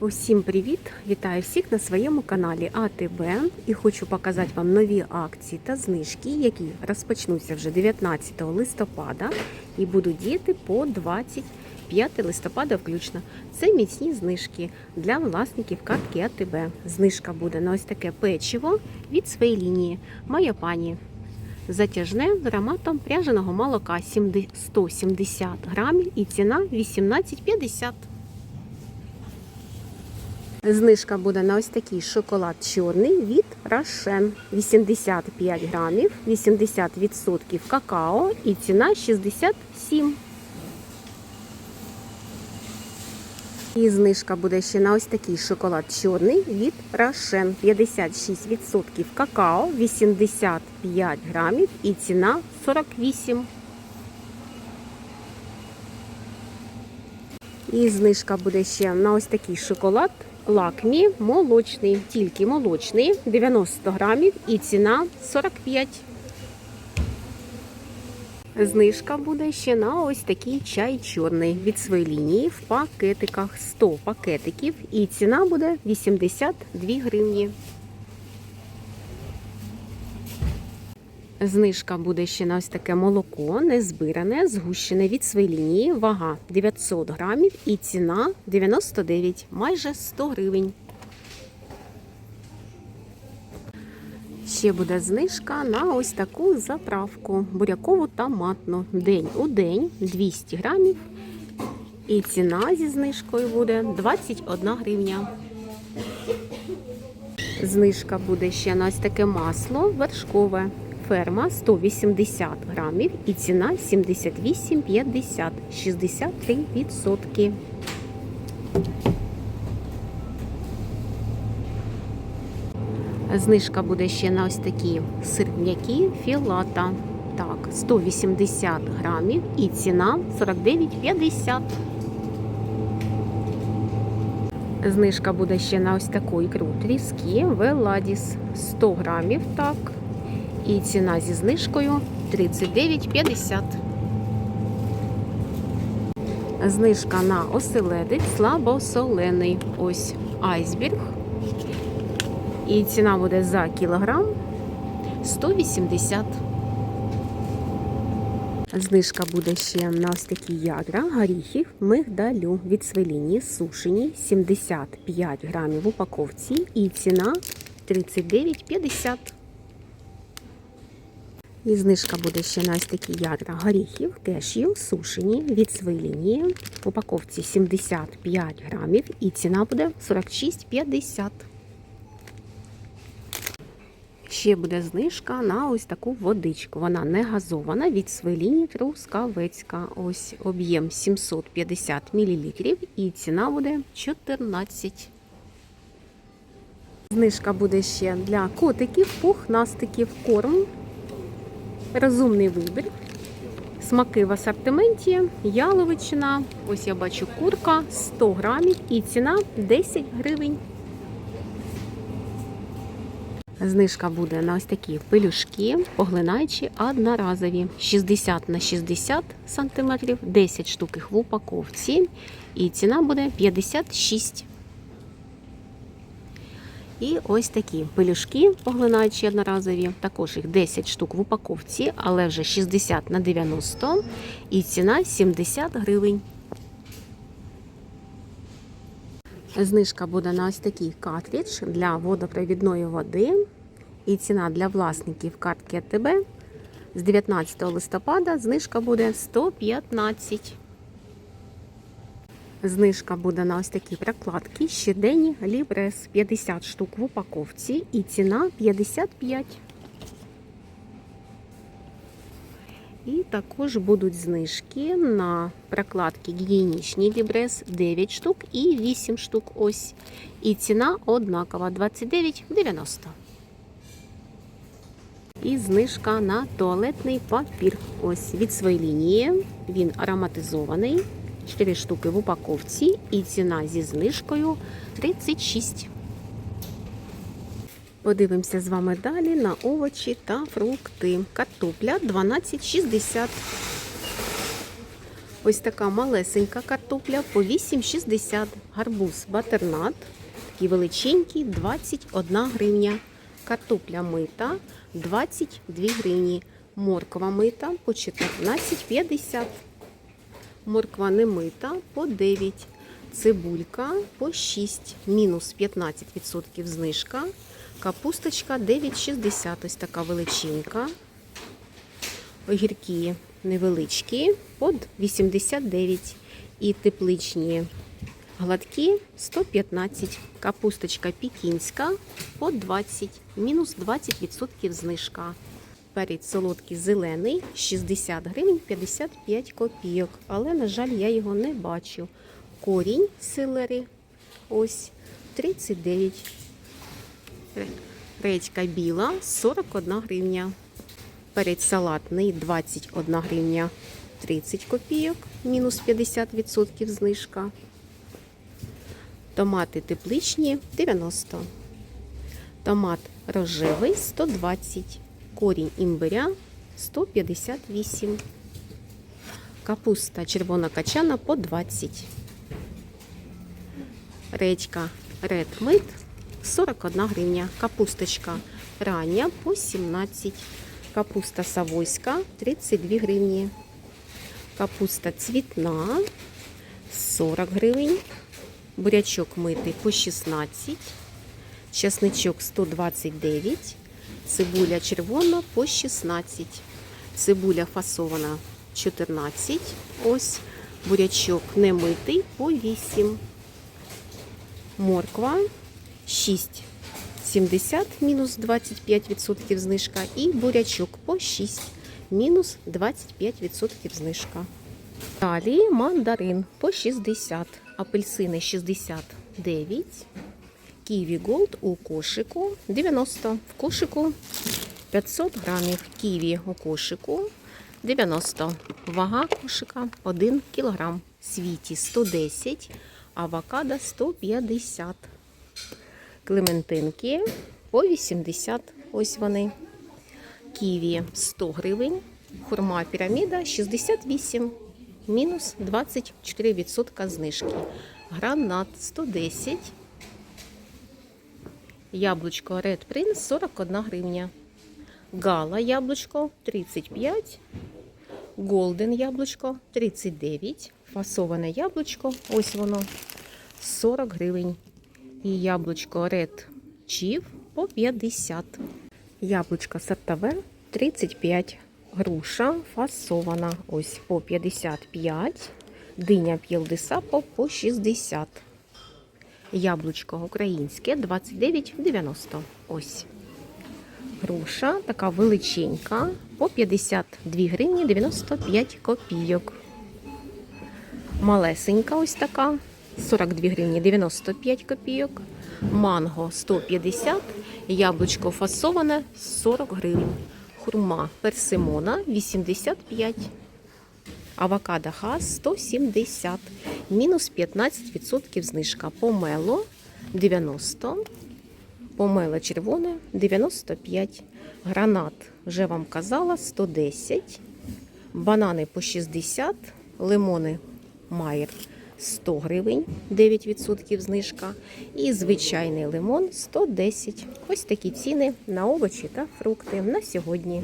Усім привіт! Вітаю всіх на своєму каналі АТБ і хочу показати вам нові акції та знижки, які розпочнуться вже 19 листопада і будуть діяти по 25 листопада включно. Це міцні знижки для власників картки АТБ. Знижка буде на ось таке печиво від своєї лінії. Моя пані. Затяжне з ароматом пряженого молока 170 грамів і ціна 18,50. Знижка буде на ось такий шоколад чорний від Рошен. 85 грамів, 80% какао і ціна 67. І знижка буде ще на ось такий шоколад чорний від Рошен. 56% какао, 85 грамів і ціна 48. І знижка буде ще на ось такий шоколад лакмі молочний, тільки молочний, 90 грамів і ціна 45. Знижка буде ще на ось такий чай чорний від своєї лінії в пакетиках 100 пакетиків і ціна буде 82 гривні. Знижка буде ще на ось таке молоко, незбиране, згущене від своєї вага 900 грамів і ціна 99, майже 100 гривень. Ще буде знижка на ось таку заправку бурякову та матну. День у день 200 грамів. І ціна зі знижкою буде 21 гривня. Знижка буде ще на ось таке масло вершкове. Ферма 180 грамів і ціна 78,50, 63%. Знижка буде ще на ось такі сирняки філата. Так, 180 грамів і ціна 49,50. Знижка буде ще на ось таку ікру тріски Веладіс 100 грамів. Так. І ціна зі знижкою 39,50. Знижка на оселедець слабосолений. Ось айсберг. І ціна буде за кілограм 180. Знижка буде ще на ось такі ядра горіхів мигдалю від свеліні сушені 75 грамів в упаковці. І ціна 39,50. І знижка буде ще на ось такі ядра горіхів, кешю, сушені від своєї лінії. В упаковці 75 грамів і ціна буде 46,50. Ще буде знижка на ось таку водичку. Вона не газована від своєї Трускавецька. Ось об'єм 750 мл і ціна буде 14. Знижка буде ще для котиків, пухнастиків, корм. Розумний вибір. Смаки в асортименті, яловичина. Ось я бачу курка 100 грамів і ціна 10 гривень. Знижка буде на ось такі пелюшки, поглинаючі одноразові 60 на 60 см, 10 штук їх в упаковці. І ціна буде 56. І ось такі пелюшки, поглинаючі одноразові, також їх 10 штук в упаковці, але вже 60 на 90 і ціна 70 гривень. Знижка буде на ось такий картридж для водопровідної води. І ціна для власників картки АТБ з 19 листопада знижка буде 115. Знижка буде на ось такі прокладки щоденні Лібрес 50 штук в упаковці і ціна 55. І також будуть знижки на прокладки гігієнічні Лібрес 9 штук і 8 штук ось. І ціна однакова 29,90. І знижка на туалетний папір. Ось від своєї лінії. Він ароматизований. 4 штуки в упаковці і ціна зі знижкою 36. Подивимося з вами далі на овочі та фрукти. Картопля 12,60. Ось така малесенька картопля по 8,60. Гарбуз батернат. Такий величенький 21 гривня. Картопля мита 22 гривні. Морква мита по 14,50. Морква не мита по 9. Цибулька по 6. Мінус 15% знижка. Капусточка 9,60. Ось така величинка. Огірки невеличкі по 89. І тепличні гладкі 115. Капусточка пікінська по 20. Мінус 20% знижка. Перець солодкий зелений 60 гривень 55 копійок. Але, на жаль, я його не бачу. Корінь селери ось 39. Редька біла 41 гривня. Перець салатний 21 гривня 30 копійок, мінус 50% знижка. Томати тепличні 90. Томат рожевий 120. Корінь імбиря 158. Капуста червона качана по 20. Редька Red Meat 41 гривня. Капусточка рання по 17. Капуста савойська 32 гривні. Капуста цвітна 40 гривень. Бурячок митий по 16. Чесничок 129. Цибуля червона по 16. Цибуля фасована 14. Ось бурячок немитий по 8. Морква 6. 70 мінус 25% знижка. І бурячок по 6 мінус 25% знижка. Далі мандарин по 60, апельсини 69, ківі голд у кошику 90. В кошику 500 грамів ківі у кошику 90. Вага кошика 1 кілограм. Світі 110, авокадо 150. Клементинки по 80. Ось вони. Ківі 100 гривень. Хурма піраміда 68. Мінус 24% знижки. Гранат 110. Яблучко Red Prince 41 гривня. Гала яблучко 35. Голден яблучко 39. Фасоване яблучко. Ось воно 40 гривень. І яблучко Red Chief по 50. Яблучко сортове 35. Груша фасована ось по 55. Диня п'єлдесапо по 60. Яблучко українське 29,90. Ось. Груша така величенька по 52 гривні 95 копійок. Малесенька ось така 42 гривні 95 копійок. Манго 150, яблучко фасоване 40 гривень. Хурма персимона 85. Авокадо хас 170. Мінус 15% знижка. Помело 90. Помело червоне 95. Гранат, вже вам казала, 110. Банани по 60. Лимони Майер 100 гривень, 9% знижка. І звичайний лимон 110. Ось такі ціни на овочі та фрукти на сьогодні.